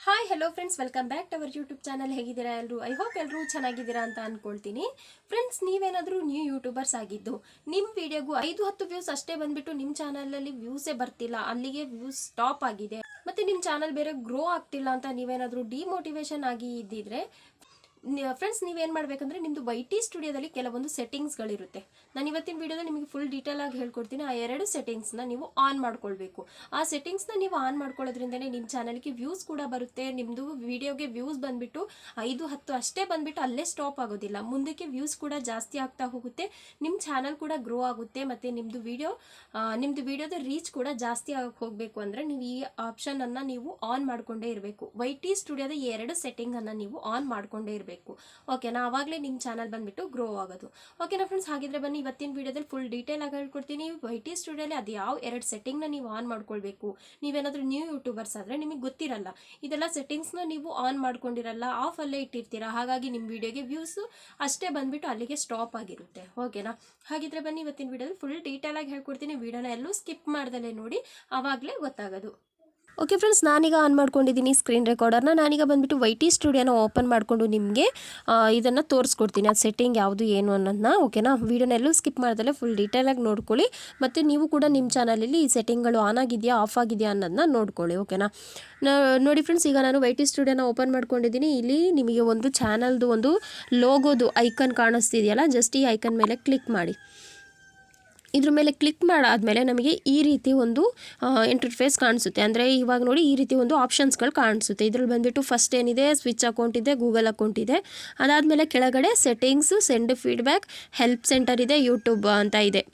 Hi hello friends welcome back to our YouTube channel ಹೇಗಿದ್ದೀರಾ ಎಲ್ಲರೂ I hope ಎಲ್ಲರೂ ಚೆನ್ನಾಗಿದ್ದೀರಾ ಅಂತ ಅನ್ಕೊಳ್ತೀನಿ. ಫ್ರೆಂಡ್ಸ್ ನೀವೇನಾದರೂ ನ್ಯೂ ಯೂಟ್ಯೂಬರ್ಸ್ ಆಗಿದ್ದು ನಿಮ್ಮ ವಿಡಿಯೋಗೂ ಐದು, ಹತ್ತು ವ್ಯೂಸ್ ಅಷ್ಟೇ ಬಂದುಬಿಟ್ಟು ನಿಮ್ಮ ಚಾನಲಲ್ಲಿ ವ್ಯೂಸೇ ಬರ್ತಿಲ್ಲ. ಅಲ್ಲಿಗೆ ವ್ಯೂಸ್ ಸ್ಟಾಪ್ ಆಗಿದೆ. ಮತ್ತೆ ನಿಮ್ಮ ಚಾನಲ್ ಬೇರೆ ಗ್ರೋ ಆಗ್ತಿಲ್ಲ ಅಂತ ನೀವೇನಾದರೂ ಡಿಮೋಟಿವೇಶನ್ ಆಗಿ ಇದ್ದಿದ್ರೆ ಫ್ರೆಂಡ್ಸ್ ನೀವೇನು ಮಾಡಬೇಕಂದ್ರೆ ನಿಮ್ಮದು ವೈ ಟಿ ಸ್ಟುಡಿಯೋದಲ್ಲಿ ಕೆಲವೊಂದು ಸೆಟ್ಟಿಂಗ್ಸ್ಗಳಿರುತ್ತೆ ನಾನು ಇವತ್ತಿನ ವಿಡಿಯೋದಲ್ಲಿ ನಿಮಗೆ ಫುಲ್ ಡೀಟೇಲ್ ಆಗಿ ಹೇಳ್ಕೊಡ್ತೀನಿ. ಆ ಎರಡು ಸೆಟ್ಟಿಂಗ್ಸ್ನ ನೀವು ಆನ್ ಮಾಡ್ಕೊಳ್ಬೇಕು. ಆ ಸೆಟ್ಟಿಂಗ್ಸ್ನ ನೀವು ಆನ್ ಮಾಡ್ಕೊಳ್ಳೋದ್ರಿಂದನೇ ನಿಮ್ಮ ಚಾನಲ್ಗೆ ವ್ಯೂಸ್ ಕೂಡ ಬರುತ್ತೆ. ನಿಮ್ಮದು ವಿಡಿಯೋಗೆ ವ್ಯೂಸ್ ಬಂದುಬಿಟ್ಟು ಐದು, ಹತ್ತು ಅಷ್ಟೇ ಬಂದುಬಿಟ್ಟು ಅಲ್ಲೇ ಸ್ಟಾಪ್ ಆಗೋದಿಲ್ಲ. ಮುಂದಕ್ಕೆ ವ್ಯೂಸ್ ಕೂಡ ಜಾಸ್ತಿ ಆಗ್ತಾ ಹೋಗುತ್ತೆ. ನಿಮ್ಮ ಚಾನಲ್ ಕೂಡ ಗ್ರೋ ಆಗುತ್ತೆ. ಮತ್ತು ನಿಮ್ಮದು ವಿಡಿಯೋ ನಿಮ್ಮದು ವಿಡಿಯೋದ ರೀಚ್ ಕೂಡ ಜಾಸ್ತಿ ಆಗಕ್ಕೆ ಹೋಗಬೇಕು ಅಂದರೆ ನೀವು ಈ ಆಪ್ಷನನ್ನು ನೀವು ಆನ್ ಮಾಡಿಕೊಂಡೇ ಇರಬೇಕು. ವೈ ಟಿ ಸ್ಟುಡಿಯೋದ ಎರಡು ಸೆಟ್ಟಿಂಗನ್ನು ನೀವು ಆನ್ ಮಾಡಿಕೊಂಡೇ ಇರಬೇಕು. ಓಕೆನಾ ಆವಾಗಲೇ ನಿಮ್ಮ ಚಾನಲ್ ಬಂದುಬಿಟ್ಟು ಗ್ರೋ ಆಗೋದು. ಓಕೆನಾ ಫ್ರೆಂಡ್ಸ್ ಹಾಗಿದ್ರೆ ಬನ್ನಿ, ಇವತ್ತಿನ ವೀಡಿಯೋದಲ್ಲಿ ಫುಲ್ ಡೀಟೇಲ್ ಆಗಿ ಹೇಳ್ಕೊಡ್ತೀನಿ. ವೈ ಟಿ ಸ್ಟುಡಿಯೋಲಿ ಅದು ಯಾವ ಎರಡು ಸೆಟ್ಟಿಂಗ್ನ ನೀವು ಆನ್ ಮಾಡ್ಕೊಳ್ಬೇಕು? ನೀವೇನಾದರೂ ನ್ಯೂ ಯೂಟ್ಯೂಬರ್ಸ್ ಆದರೆ ನಿಮಗೆ ಗೊತ್ತಿರಲ್ಲ. ಇದೆಲ್ಲ ಸೆಟ್ಟಿಂಗ್ಸ್ನ ನೀವು ಆನ್ ಮಾಡ್ಕೊಂಡಿರಲ್ಲ ಅಲ್ಲೇ ಇಟ್ಟಿರ್ತೀರಾ. ಹಾಗಾಗಿ ನಿಮ್ಮ ವೀಡಿಯೋಗೆ ವ್ಯೂಸು ಅಷ್ಟೇ ಬಂದುಬಿಟ್ಟು ಅಲ್ಲಿಗೆ ಸ್ಟಾಪ್ ಆಗಿರುತ್ತೆ. ಓಕೆನಾ ಹಾಗಿದ್ರೆ ಬನ್ನಿ, ಇವತ್ತಿನ ವೀಡಿಯೋದಲ್ಲಿ ಫುಲ್ ಡೀಟೇಲ್ ಆಗಿ ಹೇಳ್ಕೊಡ್ತೀನಿ. ವೀಡಿಯೋನ ಎಲ್ಲೂ ಸ್ಕಿಪ್ ಮಾಡ್ದಲೇ ನೋಡಿ ಆವಾಗಲೇ ಗೊತ್ತಾಗೋದು. ಓಕೆ ಫ್ರೆಂಡ್ಸ್ ನಾನೀಗ ಆನ್ ಮಾಡ್ಕೊಂಡಿದ್ದೀನಿ ಸ್ಕ್ರೀನ್ ರೆಕಾರ್ಡರ್ನ ನಾನೀಗ ಬಂದುಬಿಟ್ಟು ವೈ ಟಿ ಸ್ಟುಡಿಯೋನ ಓಪನ್ ಮಾಡಿಕೊಂಡು ನಿಮಗೆ ಇದನ್ನು ತೋರಿಸ್ಕೊಡ್ತೀನಿ. ಅದು ಸೆಟ್ಟಿಂಗ್ ಯಾವುದು ಏನು ಅನ್ನೋದನ್ನ ಓಕೆನಾ ವೀಡಿಯೋನೆಲ್ಲೂ ಸ್ಕಿಪ್ ಮಾಡ್ದಲ್ಲೇ ಫುಲ್ ಡೀಟೇಲಾಗಿ ನೋಡ್ಕೊಳ್ಳಿ. ಮತ್ತು ನೀವು ಕೂಡ ನಿಮ್ಮ ಚಾನಲಲ್ಲಿ ಈ ಸೆಟ್ಟಿಂಗ್ಗಳು ಆನ್ ಆಗಿದೆಯಾ ಆಫ್ ಆಗಿದೆಯಾ ಅನ್ನೋದನ್ನ ನೋಡ್ಕೊಳ್ಳಿ ಓಕೆನಾ ನೋಡಿ ಫ್ರೆಂಡ್ಸ್ ಈಗ ನಾನು ವೈ ಟಿ ಸ್ಟುಡಿಯೋನ ಓಪನ್ ಮಾಡ್ಕೊಂಡಿದ್ದೀನಿ ಇಲ್ಲಿ ನಿಮಗೆ ಒಂದು ಚಾನಲ್ದು ಒಂದು ಲೋಗೋದು ಐಕನ್ ಕಾಣಿಸ್ತಿದೆಯಲ್ಲ ಜಸ್ಟ್ ಈ ಐಕನ್ ಮೇಲೆ ಕ್ಲಿಕ್ ಮಾಡಿ. ಇದ್ರ ಮೇಲೆ ಕ್ಲಿಕ್ ಮಾಡಾದಮೇಲೆ ನಮಗೆ ಈ ರೀತಿ ಒಂದು ಇಂಟರ್ಫೇಸ್ ಕಾಣಿಸುತ್ತೆ. ಅಂದರೆ ಇವಾಗ ನೋಡಿ ಈ ರೀತಿ ಒಂದು ಆಪ್ಷನ್ಸ್ಗಳು ಕಾಣಿಸುತ್ತೆ. ಇದ್ರಲ್ಲಿ ಬಂದುಬಿಟ್ಟು ಫಸ್ಟ್ ಏನಿದೆ? ಸ್ವಿಚ್ ಅಕೌಂಟ್ ಇದೆ ಗೂಗಲ್ ಅಕೌಂಟ್ ಇದೆ. ಅದಾದಮೇಲೆ ಕೆಳಗಡೆ settings send feedback help center ಇದೆ ಯೂಟ್ಯೂಬ್ ಅಂತ ಇದೆ.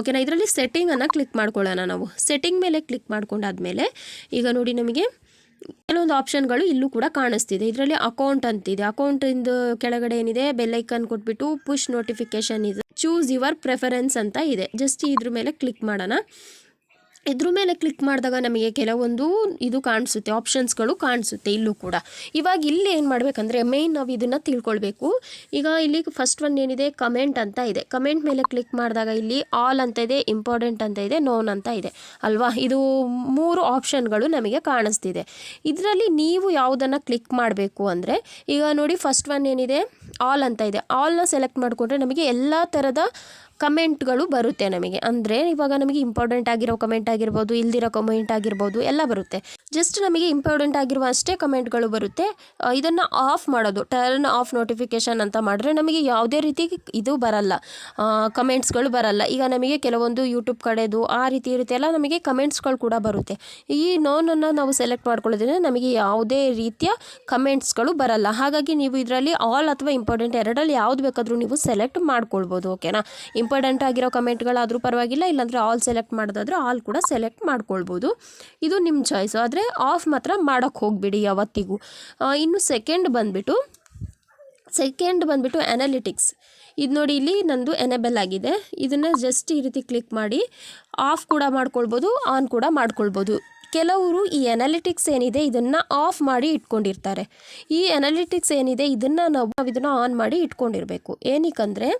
ಓಕೆನಾ ಇದರಲ್ಲಿ ಸೆಟ್ಟಿಂಗನ್ನು ಕ್ಲಿಕ್ ಮಾಡ್ಕೊಳ್ಳೋಣ ನಾವು. ಸೆಟ್ಟಿಂಗ್ ಮೇಲೆ ಕ್ಲಿಕ್ ಮಾಡ್ಕೊಂಡಾದ್ಮೇಲೆ ಈಗ ನೋಡಿ ನಮಗೆ ಕೆಲವೊಂದು ಆಪ್ಷನ್ಗಳು ಇಲ್ಲೂ ಕೂಡ ಕಾಣಿಸ್ತಿದೆ. ಇದರಲ್ಲಿ ಅಕೌಂಟ್ ಅಂತಿದೆ. ಅಕೌಂಟಿಂದು ಕೆಳಗಡೆ ಏನಿದೆ? ಬೆಲ್ಲೈಕನ್ ಕೊಟ್ಬಿಟ್ಟು ಪುಷ್ ನೋಟಿಫಿಕೇಶನ್ ಇದೆ. ಚೂಸ್ ಯುವರ್ ಪ್ರೆಫರೆನ್ಸ್ ಅಂತ ಇದೆ. ಜಸ್ಟ್ ಇದ್ರ ಮೇಲೆ ಕ್ಲಿಕ್ ಮಾಡೋಣ. ಇದ್ರ ಮೇಲೆ ಕ್ಲಿಕ್ ಮಾಡಿದಾಗ ನಮಗೆ ಕೆಲವೊಂದು ಇದು ಕಾಣಿಸುತ್ತೆ ಆಪ್ಷನ್ಸ್ಗಳು ಕಾಣಿಸುತ್ತೆ ಇಲ್ಲೂ ಕೂಡ. ಇವಾಗ ಇಲ್ಲಿ ಏನು ಮಾಡಬೇಕಂದ್ರೆ ಮೇಯ್ನ್ ನಾವು ಇದನ್ನು ತಿಳ್ಕೊಳ್ಬೇಕು. ಈಗ ಇಲ್ಲಿ ಫಸ್ಟ್ ಒನ್ ಏನಿದೆ? ಕಮೆಂಟ್ ಅಂತ ಇದೆ. ಕಮೆಂಟ್ ಮೇಲೆ ಕ್ಲಿಕ್ ಮಾಡಿದಾಗ ಇಲ್ಲಿ ಆಲ್ ಅಂತ ಇದೆ ಇಂಪಾರ್ಟೆಂಟ್ ಅಂತ ಇದೆ ನೋನ್ ಅಂತ ಇದೆ. ಅಲ್ವಾ? ಇದು ಮೂರು ಆಪ್ಷನ್ಗಳು ನಮಗೆ ಕಾಣಿಸ್ತಿದೆ. ಇದರಲ್ಲಿ ನೀವು ಯಾವುದನ್ನು ಕ್ಲಿಕ್ ಮಾಡಬೇಕು ಅಂದರೆ ಈಗ ನೋಡಿ ಫಸ್ಟ್ ಒನ್ ಏನಿದೆ? ಆಲ್ ಅಂತ ಇದೆ. ಆಲ್ನ ಸೆಲೆಕ್ಟ್ ಮಾಡಿಕೊಂಡ್ರೆ ನಮಗೆ ಎಲ್ಲ ಥರದ ಕಮೆಂಟ್ಗಳು ಬರುತ್ತೆ ನಮಗೆ. ಅಂದರೆ ಇವಾಗ ನಮಗೆ ಇಂಪಾರ್ಟೆಂಟ್ ಆಗಿರೋ ಕಮೆಂಟ್ ಆಗಿರ್ಬೋದು, ಇಲ್ದಿರೋ ಕಮೆಂಟ್ ಆಗಿರ್ಬೋದು ಎಲ್ಲ ಬರುತ್ತೆ. ಜಸ್ಟ್ ನಮಗೆ ಇಂಪಾರ್ಟೆಂಟ್ ಆಗಿರುವ ಅಷ್ಟೇ ಕಮೆಂಟ್ಗಳು ಬರುತ್ತೆ. ಇದನ್ನು ಆಫ್ ಮಾಡೋದು ಟರ್ನ್ ಆಫ್ ನೋಟಿಫಿಕೇಷನ್ ಅಂತ ಮಾಡಿದ್ರೆ ನಮಗೆ ಯಾವುದೇ ರೀತಿ ಇದು ಬರಲ್ಲ. ಕಮೆಂಟ್ಸ್ಗಳು ಬರಲ್ಲ. ಈಗ ನಮಗೆ ಕೆಲವೊಂದು ಯೂಟ್ಯೂಬ್ ಕಡೆದು ಆ ರೀತಿ ಇರುತ್ತೆ ಎಲ್ಲ ನಮಗೆ ಕಮೆಂಟ್ಸ್ಗಳು ಕೂಡ ಬರುತ್ತೆ. ಈ ನೋನನ್ನು ನಾವು ಸೆಲೆಕ್ಟ್ ಮಾಡ್ಕೊಳ್ಳೋದ್ರಿಂದ ನಮಗೆ ಯಾವುದೇ ರೀತಿಯ ಕಮೆಂಟ್ಸ್ಗಳು ಬರಲ್ಲ. ಹಾಗಾಗಿ ನೀವು ಇದರಲ್ಲಿ ಆಲ್ ಅಥವಾ ಇಂಪಾರ್ಟೆಂಟ್ ಎರಡರಲ್ಲಿ ಯಾವ್ದು ಬೇಕಾದರೂ ನೀವು ಸೆಲೆಕ್ಟ್ ಮಾಡ್ಕೊಳ್ಬೋದು ಓಕೆನಾ ಇಂಪಾರ್ಟೆಂಟ್ ಆಗಿರೋ ಕಮೆಂಟ್ಗಳಾದರೂ ಪರವಾಗಿಲ್ಲ, ಇಲ್ಲಾಂದರೆ ಆಲ್ ಸೆಲೆಕ್ಟ್ ಮಾಡೋದಾದ್ರೆ ಆಲ್ ಕೂಡ ಸೆಲೆಕ್ಟ್ ಮಾಡ್ಕೊಳ್ಬೋದು. ಇದು ನಿಮ್ಮ ಚಾಯ್ಸು ಆದರೆ ಆಫ್ ಮಾತ್ರ ಮಾಡೋಕ್ಕೆ ಹೋಗ್ಬಿಡಿ ಯಾವತ್ತಿಗೂ. ಇನ್ನು ಸೆಕೆಂಡ್ ಬಂದುಬಿಟ್ಟು ಸೆಕೆಂಡ್ ಬಂದುಬಿಟ್ಟು ಅನಾಲಿಟಿಕ್ಸ್ ಇದು ನೋಡಿ ಇಲ್ಲಿ ನಂದು ಎನೇಬಲ್ ಆಗಿದೆ. ಇದನ್ನು ಜಸ್ಟ್ ಈ ರೀತಿ ಕ್ಲಿಕ್ ಮಾಡಿ ಆಫ್ ಕೂಡ ಮಾಡ್ಕೊಳ್ಬೋದು ಆನ್ ಕೂಡ ಮಾಡ್ಕೊಳ್ಬೋದು. ಕೆಲವರು ಈ ಅನಾಲಿಟಿಕ್ಸ್ ಏನಿದೆ ಇದನ್ನು ಆಫ್ ಮಾಡಿ ಇಟ್ಕೊಂಡಿರ್ತಾರೆ. ಈ ಅನಾಲಿಟಿಕ್ಸ್ ಏನಿದೆ ಇದನ್ನು ನಾವು ಇದನ್ನು ಆನ್ ಮಾಡಿ ಇಟ್ಕೊಂಡಿರಬೇಕು. ಏನಕ್ಕಂದರೆ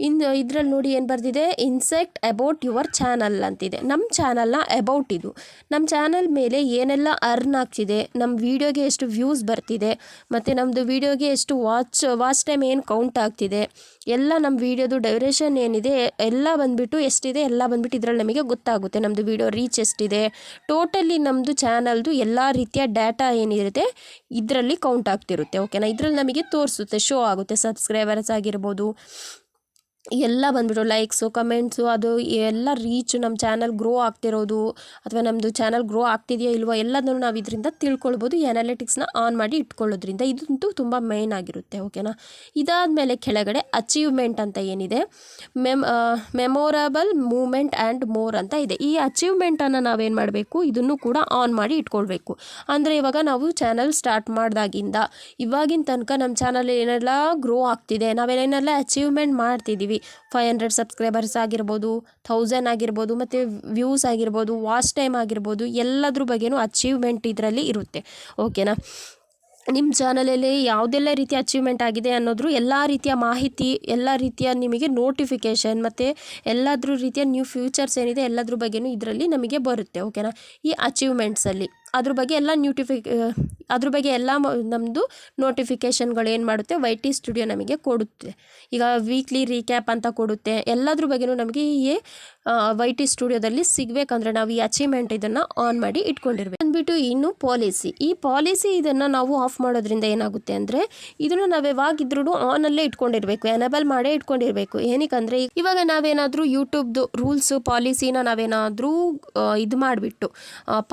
ಇನ್ನು ಇದರಲ್ಲಿ ನೋಡಿ ಏನು ಬರೆದಿದೆ? ಇನ್ಸೆಕ್ಟ್ ಅಬೌಟ್ ಯುವರ್ ಚಾನಲ್ ಅಂತಿದೆ. ನಮ್ಮ ಚಾನಲ್ನ ಅಬೌಟ್ ಇದು. ನಮ್ಮ ಚಾನಲ್ ಮೇಲೆ ಏನೆಲ್ಲ ಅರ್ನ್ ಆಗ್ತಿದೆ? ನಮ್ಮ ವೀಡಿಯೋಗೆ ಎಷ್ಟು ವ್ಯೂಸ್ ಬರ್ತಿದೆ? ಮತ್ತು ನಮ್ಮದು ವೀಡಿಯೋಗೆ ಎಷ್ಟು ವಾಚ್ ವಾಚ್ ಟೈಮ್ ಏನು ಕೌಂಟ್ ಆಗ್ತಿದೆ? ಎಲ್ಲ ನಮ್ಮ ವೀಡಿಯೋದು ಡ್ಯೂರೇಷನ್ ಏನಿದೆ, ಎಲ್ಲ ಬಂದುಬಿಟ್ಟು ಎಷ್ಟಿದೆ, ಎಲ್ಲ ಬಂದುಬಿಟ್ಟು ಇದರಲ್ಲಿ ನಮಗೆ ಗೊತ್ತಾಗುತ್ತೆ. ನಮ್ಮದು ವೀಡಿಯೋ ರೀಚ್ ಎಷ್ಟಿದೆ, ಟೋಟಲಿ ನಮ್ಮದು ಚಾನಲ್ದು ಎಲ್ಲ ರೀತಿಯ ಡೇಟಾ ಏನಿರುತ್ತೆ, ಇದರಲ್ಲಿ ಕೌಂಟ್ ಆಗ್ತಿರುತ್ತೆ ಓಕೆನಾ ಇದರಲ್ಲಿ ನಮಗೆ ತೋರಿಸುತ್ತೆ ಶೋ ಆಗುತ್ತೆ ಸಬ್ಸ್ಕ್ರೈಬರ್ಸ್ ಆಗಿರ್ಬೋದು ಎಲ್ಲ ಬಂದ್ಬಿಟ್ಟು ಲೈಕ್ಸು ಕಮೆಂಟ್ಸು ಅದು ಎಲ್ಲ ರೀಚ್ ನಮ್ಮ ಚಾನಲ್ ಗ್ರೋ ಆಗ್ತಿರೋದು ಅಥವಾ ನಮ್ಮದು ಚಾನಲ್ ಗ್ರೋ ಆಗ್ತಿದೆಯಾ ಇಲ್ವೋ ಎಲ್ಲದನ್ನು ನಾವು ಇದರಿಂದ ತಿಳ್ಕೊಳ್ಬೋದು ಈ ಅನಾಲಿಟಿಕ್ಸ್ನ ಆನ್ ಮಾಡಿ ಇಟ್ಕೊಳ್ಳೋದ್ರಿಂದ. ಇದಂತೂ ತುಂಬ ಮೇನ್ ಆಗಿರುತ್ತೆ ಓಕೆನಾ ಇದಾದ ಮೇಲೆ ಕೆಳಗಡೆ ಅಚೀವ್ಮೆಂಟ್ ಅಂತ ಏನಿದೆ? Mem memorable moment and more ಅಂತ ಇದೆ. ಈ ಅಚೀವ್ಮೆಂಟನ್ನು ನಾವೇನು ಮಾಡಬೇಕು? ಇದನ್ನು ಕೂಡ ಆನ್ ಮಾಡಿ ಇಟ್ಕೊಳ್ಬೇಕು. ಅಂದರೆ ಇವಾಗ ನಾವು ಚಾನಲ್ ಸ್ಟಾರ್ಟ್ ಮಾಡಿದಾಗಿಂದ ಇವಾಗಿನ ತನಕ ನಮ್ಮ ಚಾನಲ್ ಏನೆಲ್ಲ ಗ್ರೋ ಆಗ್ತಿದೆ ನಾವೇನೇನೆಲ್ಲ ಅಚೀವ್ಮೆಂಟ್ ಮಾಡ್ತಿದ್ದೀವಿ ಫೈವ್ ಹಂಡ್ರೆಡ್ ಸಬ್ಸ್ಕ್ರೈಬರ್ಸ್ ಆಗಿರ್ಬೋದು ಥೌಸಂಡ್ ಆಗಿರ್ಬೋದು, ಮತ್ತು ವ್ಯೂಸ್ ಆಗಿರ್ಬೋದು ವಾಚ್ ಟೈಮ್ ಆಗಿರ್ಬೋದು, ಎಲ್ಲದ್ರ ಬಗ್ಗೆನೂ ಅಚೀವ್ಮೆಂಟ್ ಇದರಲ್ಲಿ ಇರುತ್ತೆ. ಓಕೆನಾ ನಿಮ್ಮ ಚಾನಲಲ್ಲಿ ಯಾವುದೆಲ್ಲ ರೀತಿಯ ಅಚೀವ್ಮೆಂಟ್ ಆಗಿದೆ ಅನ್ನೋದ್ರು ಎಲ್ಲ ರೀತಿಯ ಮಾಹಿತಿ, ಎಲ್ಲ ರೀತಿಯ ನಿಮಗೆ ನೋಟಿಫಿಕೇಷನ್ ಮತ್ತು ಎಲ್ಲದ್ರ ರೀತಿಯ ನ್ಯೂ ಫ್ಯೂಚರ್ಸ್ ಏನಿದೆ ಎಲ್ಲದ್ರ ಬಗ್ಗೆನೂ ಇದರಲ್ಲಿ ನಮಗೆ ಬರುತ್ತೆ. ಓಕೆನಾ ಈ ಅಚೀವ್ಮೆಂಟ್ಸಲ್ಲಿ ಅದ್ರ ಬಗ್ಗೆ ಎಲ್ಲ ನ್ಯೂಟಿಫಿ ಅದ್ರ ಬಗ್ಗೆ ಎಲ್ಲ ನಮ್ಮದು ನೋಟಿಫಿಕೇಷನ್ಗಳು ಏನು ಮಾಡುತ್ತೆ ವೈ ಟಿ ಸ್ಟುಡಿಯೋ ನಮಗೆ ಕೊಡುತ್ತೆ. ಈಗ ವೀಕ್ಲಿ ರೀಕ್ಯಾಪ್ ಅಂತ ಕೊಡುತ್ತೆ. ಎಲ್ಲದ್ರ ಬಗ್ಗೆನೂ ನಮಗೆ ಈ ವೈ ಟಿ ಸ್ಟುಡಿಯೋದಲ್ಲಿ ಸಿಗಬೇಕಂದ್ರೆ ನಾವು ಈ ಅಚೀವ್ಮೆಂಟ್ ಇದನ್ನು ಆನ್ ಮಾಡಿ ಇಟ್ಕೊಂಡಿರ್ಬೇಕು. ಅಂದ್ಬಿಟ್ಟು ಇನ್ನು ಪಾಲಿಸಿ ಈ ಪಾಲಿಸಿ ಇದನ್ನು ನಾವು ಆಫ್ ಮಾಡೋದ್ರಿಂದ ಏನಾಗುತ್ತೆ ಅಂದರೆ, ಇದನ್ನು ನಾವು ಯಾವಾಗಿದ್ರೂ ಆನಲ್ಲೇ ಇಟ್ಕೊಂಡಿರಬೇಕು. ಎನೇಬಲ್ ಮಾಡೇ ಇಟ್ಕೊಂಡಿರಬೇಕು. ಏನಕ್ಕಂದರೆ, ಇವಾಗ ನಾವೇನಾದರೂ ಯೂಟ್ಯೂಬ್ದು ರೂಲ್ಸು ಪಾಲಿಸಿನ ನಾವೇನಾದರೂ ಇದು ಮಾಡಿಬಿಟ್ಟು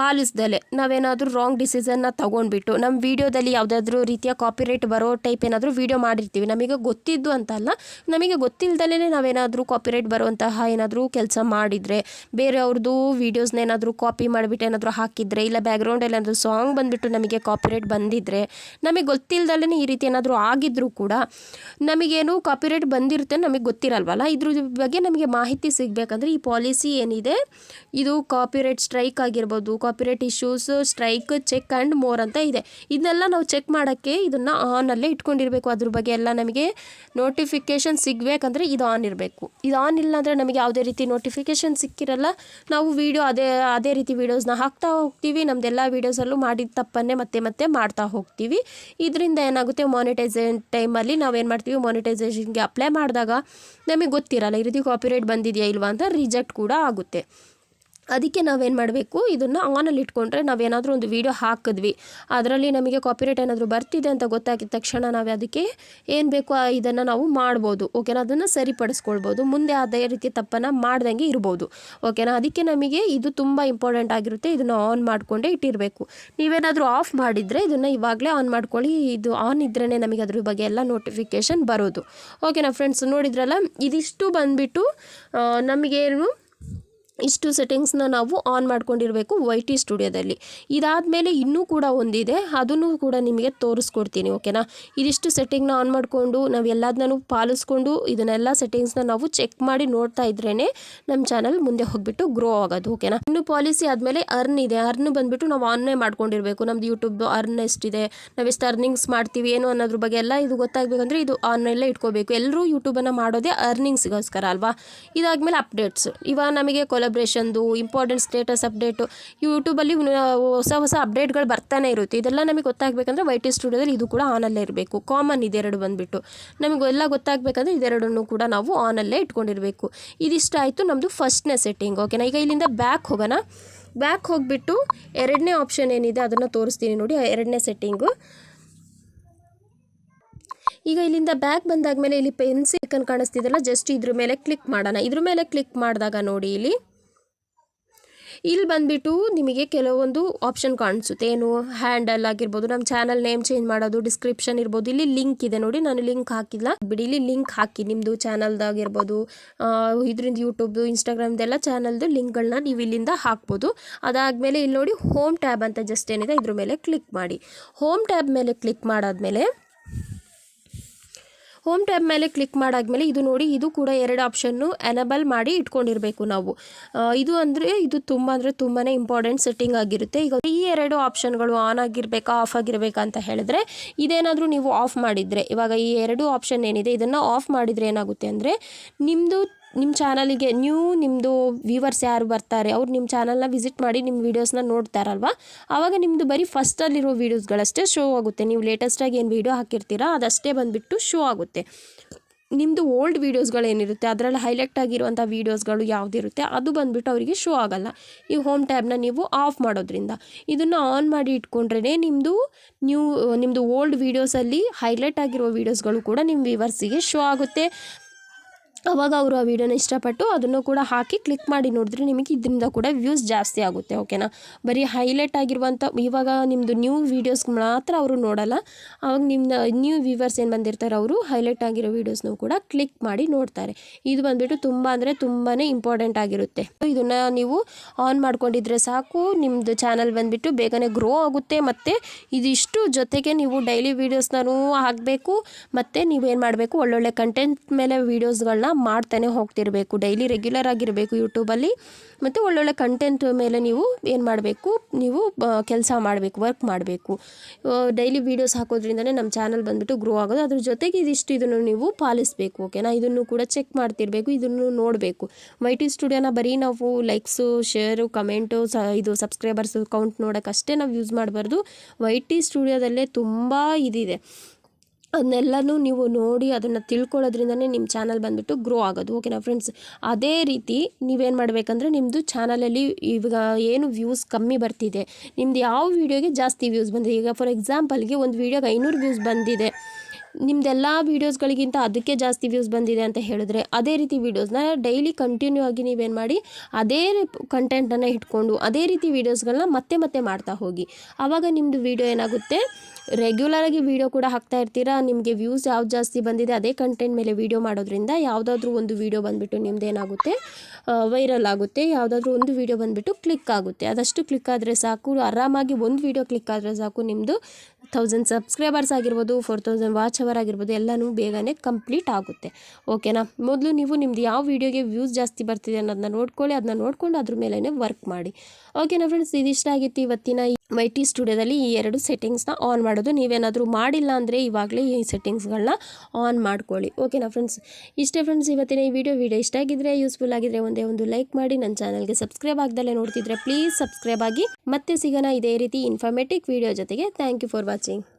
ಪಾಲಿಸ್ದಲೆ ನಾವೇನಾದರೂ ರಾಂಗ್ ಡಿಸಿಷನ್ನ ತೊಗೊಂಡ್ಬಿಟ್ಟು ನಮ್ಮ ವೀಡಿಯೋದಲ್ಲಿ ಯಾವುದಾದ್ರೂ ರೀತಿಯ ಕಾಪಿರೈಟ್ ಬರೋ ಟೈಪ್ ಏನಾದರೂ ವೀಡಿಯೋ ಮಾಡಿರ್ತೀವಿ. ನಮಗೆ ಗೊತ್ತಿದ್ದು ಅಂತಲ್ಲ ನಮಗೆ ಗೊತ್ತಿಲ್ಲದಲೇ ನಾವೇನಾದರೂ ಕಾಪಿರೈಟ್ ಬರುವಂತಹ ಏನಾದರೂ ಕೆಲಸ ಮಾಡಿದರೆ ಬೇರೆಯವ್ರದ್ದು ವೀಡಿಯೋಸ್ನ ಏನಾದರೂ ಕಾಪಿ ಮಾಡಿಬಿಟ್ಟು ಏನಾದರೂ ಹಾಕಿದರೆ, ಇಲ್ಲ ಬ್ಯಾಕ್ಗ್ರೌಂಡಲ್ಲಿ ಏನಾದರೂ ಸಾಂಗ್ ಬಂದುಬಿಟ್ಟು ನಮಗೆ ಕಾಪಿರೈಟ್ ಬಂದಿದ್ದರೆ ನಮಗೆ ಗೊತ್ತಿಲ್ಲದಲೇ ಈ ರೀತಿ ಏನಾದರೂ ಆಗಿದ್ರೂ ಕೂಡ ನಮಗೇನು ಕಾಪಿರೈಟ್ ಬಂದಿರುತ್ತೆ ನಮಗೆ ಗೊತ್ತಿರಲ್ವಲ್ಲ. ಇದ್ರ ಬಗ್ಗೆ ನಮಗೆ ಮಾಹಿತಿ ಸಿಗಬೇಕಂದ್ರೆ ಈ ಪಾಲಿಸಿ ಏನಿದೆ? ಇದು ಕಾಪಿರೈಟ್ ಸ್ಟ್ರೈಕ್ ಆಗಿರ್ಬೋದು copyright issues strike check and more ಅಂತ ಇದೆ. ಇದನ್ನೆಲ್ಲ ನಾವು ಚೆಕ್ ಮಾಡೋಕ್ಕೆ ಇದನ್ನು ಆನಲ್ಲೇ ಇಟ್ಕೊಂಡಿರಬೇಕು. ಅದ್ರ ಬಗ್ಗೆ ಎಲ್ಲ ನಮಗೆ ನೋಟಿಫಿಕೇಷನ್ ಸಿಗಬೇಕಂದ್ರೆ ಇದು ಆನ್ ಇರಬೇಕು. ಇದು ಆನ್ ಇಲ್ಲ ಅಂದರೆ ನಮಗೆ ಯಾವುದೇ ರೀತಿ ನೋಟಿಫಿಕೇಷನ್ ಸಿಕ್ಕಿರಲ್ಲ. ನಾವು ವೀಡಿಯೋ ಅದೇ ಅದೇ ರೀತಿ ವೀಡಿಯೋಸ್ನ ಹಾಕ್ತಾ ಹೋಗ್ತೀವಿ. ನಮ್ಮದೆಲ್ಲ ವೀಡಿಯೋಸಲ್ಲೂ ಮಾಡಿದ ತಪ್ಪನ್ನೇ ಮತ್ತೆ ಮತ್ತೆ ಮಾಡ್ತಾ ಹೋಗ್ತೀವಿ. ಇದರಿಂದ ಏನಾಗುತ್ತೆ? ಮಾನಿಟೈಸೇಷನ್ ಟೈಮಲ್ಲಿ ಏನು ಮಾಡ್ತೀವಿ? ಮಾನಿಟೈಸೇಷನ್ಗೆ ಅಪ್ಲೈ ಮಾಡಿದಾಗ ನಮಗೆ ಗೊತ್ತಿರಲ್ಲ ಈ ರೀತಿ ಕಾಪಿರೇಟ್ ಬಂದಿದೆಯಾ ಇಲ್ವಾ ಅಂತ ರಿಜೆಕ್ಟ್ ಕೂಡ ಆಗುತ್ತೆ. ಅದಕ್ಕೆ ನಾವೇನು ಮಾಡಬೇಕು? ಇದನ್ನು ಆನಲ್ಲಿ ಇಟ್ಕೊಂಡ್ರೆ ನಾವೇನಾದರೂ ಒಂದು ವೀಡಿಯೋ ಹಾಕಿದ್ವಿ. ಅದರಲ್ಲಿ ನಮಗೆ ಕಾಪಿರೈಟ್ ಏನಾದರೂ ಬರ್ತಿದೆ ಅಂತ ಗೊತ್ತಾಗಿದ ತಕ್ಷಣ ನಾವು ಅದಕ್ಕೆ ಏನು ಬೇಕು ಇದನ್ನು ನಾವು ಮಾಡ್ಬೋದು. ಓಕೆನಾ ಅದನ್ನು ಸರಿಪಡಿಸ್ಕೊಳ್ಬೋದು. ಮುಂದೆ ಅದೇ ರೀತಿ ತಪ್ಪನ್ನು ಮಾಡ್ದಂಗೆ ಇರ್ಬೋದು. ಓಕೆನಾ ಅದಕ್ಕೆ ನಮಗೆ ಇದು ತುಂಬ ಇಂಪಾರ್ಟೆಂಟ್ ಆಗಿರುತ್ತೆ. ಇದನ್ನು ಆನ್ ಮಾಡಿಕೊಂಡೇ ಇಟ್ಟಿರಬೇಕು. ನೀವೇನಾದರೂ ಆಫ್ ಮಾಡಿದರೆ ಇದನ್ನು ಇವಾಗಲೇ ಆನ್ ಮಾಡ್ಕೊಳ್ಳಿ. ಇದು ಆನ್ ಇದ್ರೇ ನಮಗೆ ಅದ್ರ ಬಗ್ಗೆ ಎಲ್ಲ ನೋಟಿಫಿಕೇಷನ್ ಬರೋದು. ಓಕೆನಾ ಫ್ರೆಂಡ್ಸ್ ನೋಡಿದ್ರಲ್ಲ? ಇದಿಷ್ಟು ಬಂದುಬಿಟ್ಟು ನಮಗೇನು ಇಷ್ಟು ಸೆಟ್ಟಿಂಗ್ಸ್ನ ನಾವು ಆನ್ ಮಾಡ್ಕೊಂಡಿರಬೇಕು ವೈ ಟಿ ಸ್ಟುಡಿಯೋದಲ್ಲಿ ಇದಾದಮೇಲೆ ಇನ್ನೂ ಕೂಡ ಒಂದಿದೆ, ಅದನ್ನು ಕೂಡ ನಿಮಗೆ ತೋರಿಸ್ಕೊಡ್ತೀನಿ ಓಕೆನಾ ಇದಿಷ್ಟು ಸೆಟ್ಟಿಂಗ್ನ ಆನ್ ಮಾಡಿಕೊಂಡು ನಾವು ಎಲ್ಲದನ್ನೂ ಪಾಲಿಸ್ಕೊಂಡು ಇದನ್ನೆಲ್ಲ ಸೆಟ್ಟಿಂಗ್ಸ್ನ ನಾವು ಚೆಕ್ ಮಾಡಿ ನೋಡ್ತಾ ಇದ್ರೇ ನಮ್ಮ ಚಾನಲ್ ಮುಂದೆ ಹೋಗಿಬಿಟ್ಟು ಗ್ರೋ ಆಗೋದು ಓಕೆನಾ ಇನ್ನು ಪಾಲಿಸಿ ಆದಮೇಲೆ ಅರ್ನ್ ಇದೆ. ಅರ್ನ್ ಬಂದುಬಿಟ್ಟು ನಾವು ಆನ್ಲೈನ್ ಮಾಡ್ಕೊಂಡಿರಬೇಕು. ನಮ್ಮದು ಯೂಟ್ಯೂಬ್ದು ಅರ್ನ್ ಎಷ್ಟಿದೆ, ನಾವು ಎಷ್ಟು ಅರ್ನಿಂಗ್ಸ್ ಮಾಡ್ತೀವಿ, ಏನು ಅನ್ನೋದ್ರ ಬಗ್ಗೆ ಎಲ್ಲ ಇದು ಗೊತ್ತಾಗಬೇಕಂದ್ರೆ ಇದು ಆನ್ಲೈನಲ್ಲೇ ಇಟ್ಕೋಬೇಕು. ಎಲ್ಲರೂ ಯೂಟ್ಯೂಬನ್ನು ಮಾಡೋದೇ ಅರ್ನಿಂಗ್ಸ್ಗೋಸ್ಕರ ಅಲ್ವಾ? ಇದಾದಮೇಲೆ ಅಪ್ಡೇಟ್ಸ್ ಇವಾಗ ನಮಗೆ ಕೊಲಬ್ರೇಷನ್ದು ಇಂಪಾರ್ಟೆಂಟ್ ಸ್ಟೇಟಸ್ ಅಪ್ಡೇಟು ಯೂಟ್ಯೂಬಲ್ಲಿ ಹೊಸ ಹೊಸ ಅಪ್ಡೇಟ್ಗಳು ಬರ್ತಾನೆ ಇರುತ್ತೆ. ಇದೆಲ್ಲ ನಮಗೆ ಗೊತ್ತಾಗಬೇಕಂದ್ರೆ ವೈ ಟಿ ಸ್ಟುಡಿಯೋದಲ್ಲಿ ಇದು ಕೂಡ ಆನಲ್ಲೇ ಇರಬೇಕು. ಕಾಮನ್ ಇದೆರಡು ಬಂದುಬಿಟ್ಟು. ನಮಗೆಲ್ಲ ಗೊತ್ತಾಗಬೇಕಂದ್ರೆ ಇದೆರಡನ್ನು ಕೂಡ ನಾವು ಆನಲ್ಲೇ ಇಟ್ಕೊಂಡಿರಬೇಕು. ಇದಿಷ್ಟ ಆಯಿತು ನಮ್ಮದು ಫಸ್ಟ್ನೇ ಸೆಟ್ಟಿಂಗ್ ಓಕೆನಾ ಈಗ ಇಲ್ಲಿಂದ ಬ್ಯಾಕ್ ಹೋಗೋಣ. ಬ್ಯಾಕ್ ಹೋಗಿಬಿಟ್ಟು ಎರಡನೇ ಆಪ್ಷನ್ ಏನಿದೆ ಅದನ್ನು ತೋರಿಸ್ತೀನಿ ನೋಡಿ ಎರಡನೇ ಸೆಟ್ಟಿಂಗು ಈಗ ಇಲ್ಲಿಂದ ಬ್ಯಾಕ್ ಬಂದಾದ್ಮೇಲೆ ಇಲ್ಲಿ ಪೆನ್ಸಿಲ್ ಕಾಣಿಸ್ತಿದ್ರಲ್ಲ ಜಸ್ಟ್ ಇದ್ರ ಮೇಲೆ ಕ್ಲಿಕ್ ಮಾಡೋಣ. ಇದ್ರ ಮೇಲೆ ಕ್ಲಿಕ್ ಮಾಡಿದಾಗ ನೋಡಿ ಇಲ್ಲಿ. ಇಲ್ಲಿ ಬಂದುಬಿಟ್ಟು ನಿಮಗೆ ಕೆಲವೊಂದು ಆಪ್ಷನ್ ಕಾಣಿಸುತ್ತೆ. ಏನು ಹ್ಯಾಂಡಲ್ ಆಗಿರ್ಬೋದು, ನಮ್ಮ ಚಾನಲ್ ನೇಮ್ ಚೇಂಜ್ ಮಾಡೋದು ಡಿಸ್ಕ್ರಿಪ್ಷನ್ ಇರ್ಬೋದು, ಇಲ್ಲಿ ಲಿಂಕ್ ಇದೆ ನೋಡಿ, ನಾನು ಲಿಂಕ್ ಹಾಕಿಲ್ಲ. ಬಿಡಿ, ಇಲ್ಲಿ ಲಿಂಕ್ ಹಾಕಿ ನಿಮ್ಮದು ಚಾನಲ್ದಾಗಿರ್ಬೋದು ಇದರಿಂದ ಯೂಟ್ಯೂಬ್ದು ಇನ್ಸ್ಟಾಗ್ರಾಮ್ದೆಲ್ಲ ಚಾನಲ್ದು ಲಿಂಕ್ಗಳನ್ನ ನೀವು ಇಲ್ಲಿಂದ ಹಾಕ್ಬೋದು. ಅದಾದಮೇಲೆ ಇಲ್ಲಿ ನೋಡಿ ಹೋಮ್ ಟ್ಯಾಬ್ ಅಂತ ಜಸ್ಟ್ ಏನಿದೆ, ಇದ್ರ ಮೇಲೆ ಕ್ಲಿಕ್ ಮಾಡಿ. ಹೋಮ್ ಟ್ಯಾಬ್ ಮೇಲೆ ಕ್ಲಿಕ್ ಮಾಡಾದ್ಮೇಲೆ ಹೋಮ್ ಟ್ಯಾಬ್ ಮೇಲೆ ಕ್ಲಿಕ್ ಮಾಡಾದ್ಮೇಲೆ ಇದು ನೋಡಿ, ಇದು ಕೂಡ ಎರಡು ಆಪ್ಷನ್ನು ಎನಬಲ್ ಮಾಡಿ ಇಟ್ಕೊಂಡಿರಬೇಕು ನಾವು. ಇದು ಅಂದರೆ ಇದು ತುಂಬ ಅಂದರೆ ತುಂಬಾ ಇಂಪಾರ್ಟೆಂಟ್ ಸೆಟ್ಟಿಂಗ್ ಆಗಿರುತ್ತೆ. ಈಗ ಈ ಎರಡು ಆಪ್ಷನ್ಗಳು ಆನ್ ಆಗಿರಬೇಕಾ ಆಫ್ ಆಗಿರಬೇಕಾ ಅಂತ ಹೇಳಿದ್ರೆ, ಇದೇನಾದರೂ ನೀವು ಆಫ್ ಮಾಡಿದರೆ, ಇವಾಗ ಈ ಎರಡು ಆಪ್ಷನ್ ಏನಿದೆ, ಇದನ್ನು ಆಫ್ ಮಾಡಿದರೆ ಏನಾಗುತ್ತೆ ಅಂದರೆ ನಿಮ್ಮದು ನಿಮ್ಮ ಚಾನಲಿಗೆ ನ್ಯೂ ನಿಮ್ಮದು ವ್ಯೂವರ್ಸ್ ಯಾರು ಬರ್ತಾರೆ, ಅವ್ರು ನಿಮ್ಮ ಚಾನಲ್ನ ವಿಸಿಟ್ ಮಾಡಿ ನಿಮ್ಮ ವೀಡಿಯೋಸ್ನ ನೋಡ್ತಾರಲ್ವ? ಆವಾಗ ನಿಮ್ಮದು ಬರೀ ಫಸ್ಟಲ್ಲಿರೋ ವೀಡಿಯೋಸ್ಗಳಷ್ಟೇ ಶೋ ಆಗುತ್ತೆ. ನೀವು ಲೇಟೆಸ್ಟಾಗಿ ಏನು ವೀಡಿಯೋ ಹಾಕಿರ್ತೀರಾ, ಅದಷ್ಟೇ ಬಂದುಬಿಟ್ಟು ಶೋ ಆಗುತ್ತೆ. ನಿಮ್ಮದು ಓಲ್ಡ್ ವೀಡಿಯೋಸ್ಗಳೇನಿರುತ್ತೆ ಅದರಲ್ಲಿ ಹೈಲೈಟ್ ಆಗಿರುವಂಥ ವೀಡಿಯೋಸ್ಗಳು ಯಾವುದಿರುತ್ತೆ, ಅದು ಬಂದುಬಿಟ್ಟು ಅವರಿಗೆ ಶೋ ಆಗಲ್ಲ. ಈ ಹೋಮ್ ಟ್ಯಾಬ್ನ ನೀವು ಆಫ್ ಮಾಡೋದ್ರಿಂದ. ಇದನ್ನು ಆನ್ ಮಾಡಿ ಇಟ್ಕೊಂಡ್ರೇ ನಿಮ್ಮದು ನ್ಯೂ ನಿಮ್ಮದು ಓಲ್ಡ್ ವೀಡಿಯೋಸಲ್ಲಿ ಹೈಲೈಟ್ ಆಗಿರೋ ವೀಡಿಯೋಸ್ಗಳು ಕೂಡ ನಿಮ್ಮ ವ್ಯೂವರ್ಸಿಗೆ ಶೋ ಆಗುತ್ತೆ. ಅವಾಗ ಅವರು ಆ ವಿಡಿಯೋನ ಇಷ್ಟಪಟ್ಟು ಅದನ್ನು ಕೂಡ ಹಾಕಿ ಕ್ಲಿಕ್ ಮಾಡಿ ನೋಡಿದ್ರೆ ನಿಮಗೆ ಇದರಿಂದ ಕೂಡ ವ್ಯೂಸ್ ಜಾಸ್ತಿ ಆಗುತ್ತೆ ಓಕೆನಾ ಬರೀ ಹೈಲೈಟ್ ಆಗಿರುವಂಥ, ಇವಾಗ ನಿಮ್ಮದು ನ್ಯೂ ವೀಡಿಯೋಸ್ ಮಾತ್ರ ಅವರು ನೋಡಲ್ಲ, ಅವಾಗ ನಿಮ್ಮ ನ್ಯೂ ವ್ಯೂವರ್ಸ್ ಏನು ಬಂದಿರ್ತಾರೆ ಅವರು ಹೈಲೈಟ್ ಆಗಿರೋ ವೀಡಿಯೋಸ್ನು ಕೂಡ ಕ್ಲಿಕ್ ಮಾಡಿ ನೋಡ್ತಾರೆ. ಇದು ಬಂದುಬಿಟ್ಟು ತುಂಬ ಅಂದರೆ ತುಂಬಾ ಇಂಪಾರ್ಟೆಂಟ್ ಆಗಿರುತ್ತೆ. ಇದನ್ನು ನೀವು ಆನ್ ಮಾಡ್ಕೊಂಡಿದ್ರೆ ಸಾಕು ನಿಮ್ಮದು ಚಾನಲ್ ಬಂದುಬಿಟ್ಟು ಬೇಗನೆ ಗ್ರೋ ಆಗುತ್ತೆ, ಮತ್ತು ಇದಿಷ್ಟು ಜೊತೆಗೆ ನೀವು ಡೈಲಿ ವೀಡಿಯೋಸ್ನೂ ಹಾಕಬೇಕು, ಮತ್ತು ನೀವೇನು ಮಾಡಬೇಕು, ಒಳ್ಳೊಳ್ಳೆ ಕಂಟೆಂಟ್ ಮೇಲೆ ವೀಡಿಯೋಸ್ಗಳನ್ನ ಮಾಡ್ತಾನೆ ಹೋಗ್ತಿರಬೇಕು ಡೈಲಿ ರೆಗ್ಯುಲರ್ ಆಗಿರಬೇಕು ಯೂಟ್ಯೂಬಲ್ಲಿ ಮತ್ತು ಒಳ್ಳೊಳ್ಳೆ ಕಂಟೆಂಟ್ ಮೇಲೆ ನೀವು ಏನು ಮಾಡಬೇಕು, ನೀವು ಕೆಲಸ ಮಾಡಬೇಕು ವರ್ಕ್ ಮಾಡಬೇಕು. ಡೈಲಿ ವೀಡಿಯೋಸ್ ಹಾಕೋದ್ರಿಂದನೇ ನಮ್ಮ ಚಾನಲ್ ಬಂದುಬಿಟ್ಟು ಗ್ರೋ ಆಗೋದು. ಅದ್ರ ಜೊತೆಗೆ ಇದಿಷ್ಟು ಇದನ್ನು ನೀವು ಪಾಲಿಸಬೇಕು ಓಕೆನಾ ಇದನ್ನು ಕೂಡ ಚೆಕ್ ಮಾಡ್ತಿರಬೇಕು, ಇದನ್ನು ನೋಡಬೇಕು. ವೈ ಟಿ ಸ್ಟುಡಿಯೋನ ಬರೀ ನಾವು ಲೈಕ್ಸು ಶೇರು ಕಮೆಂಟು ಸ, ಇದು ಸಬ್ಸ್ಕ್ರೈಬರ್ಸ್ ಕೌಂಟ್ ನೋಡೋಕ್ಕಷ್ಟೇ ನಾವು ಯೂಸ್ ಮಾಡಬಾರ್ದು. ವೈ ಟಿ ಸ್ಟುಡಿಯೋದಲ್ಲೇ ತುಂಬ ಇದಿದೆ. ಅದನ್ನೆಲ್ಲನೂ ನೀವು ನೋಡಿ ಅದನ್ನು ತಿಳ್ಕೊಳ್ಳೋದ್ರಿಂದನೇ ನಿಮ್ಮ ಚಾನಲ್ ಬಂದುಬಿಟ್ಟು ಗ್ರೋ ಆಗೋದು. ಓಕೆನಾ ಫ್ರೆಂಡ್ಸ್ ಅದೇ ರೀತಿ ನೀವೇನು ಮಾಡಬೇಕಂದ್ರೆ ನಿಮ್ಮದು ಚಾನಲಲ್ಲಿ ಇವಾಗ ಏನು ವ್ಯೂಸ್ ಕಮ್ಮಿ ಬರ್ತಿದೆ. ನಿಮ್ದು ಯಾವ ವೀಡಿಯೋಗೆ ಜಾಸ್ತಿ ವ್ಯೂಸ್ ಬಂದಿದೆ? ಈಗ ಫಾರ್ ಎಕ್ಸಾಂಪಲ್ಗೆ ಒಂದು ವೀಡಿಯೋಗೆ ಐನೂರು ವ್ಯೂಸ್ ಬಂದಿದೆ. ನಿಮ್ದೆಲ್ಲ ವೀಡಿಯೋಸ್ಗಳಿಗಿಂತ ಅದಕ್ಕೆ ಜಾಸ್ತಿ ವ್ಯೂಸ್ ಬಂದಿದೆ ಅಂತ ಹೇಳಿದ್ರೆ ಅದೇ ರೀತಿ ವೀಡಿಯೋಸ್ನ ಡೈಲಿ ಕಂಟಿನ್ಯೂ ಆಗಿ ನೀವೇನು ಮಾಡಿ ಅದೇ ಕಂಟೆಂಟನ್ನು ಇಟ್ಕೊಂಡು ಅದೇ ರೀತಿ ವೀಡಿಯೋಸ್ಗಳನ್ನ ಮತ್ತೆ ಮತ್ತೆ ಮಾಡ್ತಾ ಹೋಗಿ. ಆವಾಗ ನಿಮ್ಮದು ವೀಡಿಯೋ ಏನಾಗುತ್ತೆ? ರೆಗ್ಯುಲರಾಗಿ ವೀಡಿಯೋ ಕೂಡ ಹಾಕ್ತಾ ಇರ್ತೀರಾ? ನಿಮಗೆ ವ್ಯೂಸ್ ಯಾವ್ದು ಜಾಸ್ತಿ ಬಂದಿದೆ ಅದೇ ಕಂಟೆಂಟ್ ಮೇಲೆ ವೀಡಿಯೋ ಮಾಡೋದ್ರಿಂದ ಯಾವುದಾದ್ರೂ ಒಂದು ವೀಡಿಯೋ ಬಂದುಬಿಟ್ಟು ನಿಮ್ದು ಏನಾಗುತ್ತೆ? ವೈರಲ್ ಆಗುತ್ತೆ. ಯಾವುದಾದ್ರೂ ಒಂದು ವೀಡಿಯೋ ಬಂದುಬಿಟ್ಟು ಕ್ಲಿಕ್ ಆಗುತ್ತೆ. ಅದಷ್ಟು ಕ್ಲಿಕ್ ಆದರೆ ಸಾಕು. ಆರಾಮಾಗಿ ಒಂದು ವೀಡಿಯೋ ಕ್ಲಿಕ್ ಆದರೆ ಸಾಕು. ನಿಮ್ಮದು ಥೌಸಂಡ್ ಸಬ್ಸ್ಕ್ರೈಬರ್ಸ್ ಆಗಿರ್ಬೋದು ಫೋರ್ ತೌಸಂಡ್ ವಾಚ್ ಅವರ್ ಆಗಿರ್ಬೋದು ಎಲ್ಲನೂ ಬೇಗನೆ ಕಂಪ್ಲೀಟ್ ಆಗುತ್ತೆ. ಓಕೆನಾ? ಮೊದಲು ನೀವು ನಿಮ್ದು ಯಾವ ವೀಡಿಯೋಗೆ ವ್ಯೂಸ್ ಜಾಸ್ತಿ ಬರ್ತಿದೆ ಅನ್ನೋದನ್ನ ನೋಡ್ಕೊಳ್ಳಿ, ಅದನ್ನ ನೋಡ್ಕೊಂಡು ಅದ್ರ ಮೇಲೇ ವರ್ಕ್ ಮಾಡಿ. ಓಕೆನಾ ಫ್ರೆಂಡ್ಸ್ ಇದಿಷ್ಟ ಆಗಿತ್ತು ಇವತ್ತಿನ ಮೈ ಟಿ ಸ್ಟುಡಿಯೋದಲ್ಲಿ ಈ ಎರಡು ಸೆಟ್ಟಿಂಗ್ಸ್ನ ಆನ್ ಮಾಡೋದು. ನೀವೇನಾದರೂ ಮಾಡಿಲ್ಲ ಅಂದರೆ ಇವಾಗಲೇ ಈ ಸೆಟ್ಟಿಂಗ್ಸ್ಗಳನ್ನ ಆನ್ ಮಾಡ್ಕೊಳ್ಳಿ. ಓಕೆನಾ ಫ್ರೆಂಡ್ಸ್ ಇಷ್ಟೇ ಫ್ರೆಂಡ್ಸ್ ಇವತ್ತಿನ ಈ ವಿಡಿಯೋ ವಿಡಿಯೋ ಇಷ್ಟ ಆಗಿದ್ರೆ ಯೂಸ್ಫುಲ್ ಆಗಿದ್ರೆ ಒಂದೇ ಒಂದು ಲೈಕ್ ಮಾಡಿ. ನನ್ನ ಚಾನಲ್ಗೆ ಸಬ್ಸ್ಕ್ರೈಬ್ ಆಗದಲ್ಲೇ ನೋಡ್ತಿದ್ರೆ ಪ್ಲೀಸ್ ಸಬ್ಸ್ಕ್ರೈಬ್ ಆಗಿ ಮತ್ತೆ ಸಿಗೋಣ ಇದೇ ರೀತಿ ಇನ್ಫಾರ್ಮೇಟಿವ್ ವಿಡಿಯೋ ಜೊತೆಗೆ. Thank you for watching